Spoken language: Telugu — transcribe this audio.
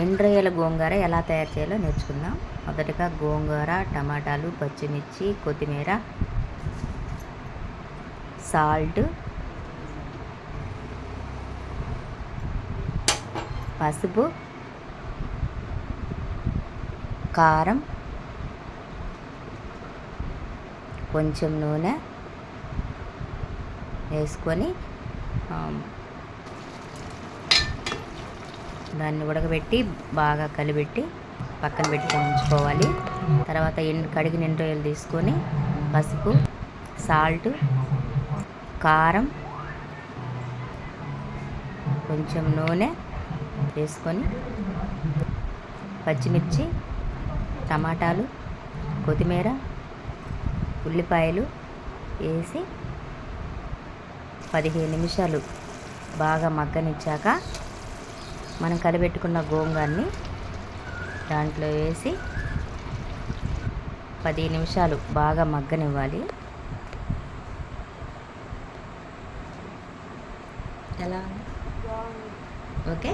ఎండ్రొయ్యల గోంగూర ఎలా తయారు చేయాలో నేర్చుకుందాం. మొదటగా గోంగూర టమాటాలు పచ్చిమిర్చి కొత్తిమీర సాల్ట్ పసుపు కారం కొంచెం నూనె వేసుకొని దాన్ని ఉడకబెట్టి బాగా కలిపెట్టి పక్కన పెట్టి ఉంచుకోవాలి. తర్వాత ఎండు కడిగిన ఎండు రొయ్యలు తీసుకొని పసుపు సాల్ట్ కారం కొంచెం నూనె వేసుకొని పచ్చిమిర్చి టమాటాలు కొత్తిమీర ఉల్లిపాయలు వేసి పదిహేను నిమిషాలు బాగా మగ్గనిచ్చాక మనం కలిపెట్టుకున్న గోంగాన్ని దాంట్లో వేసి పది నిమిషాలు బాగా మగ్గనివ్వాలి. ఎలా ఓకే?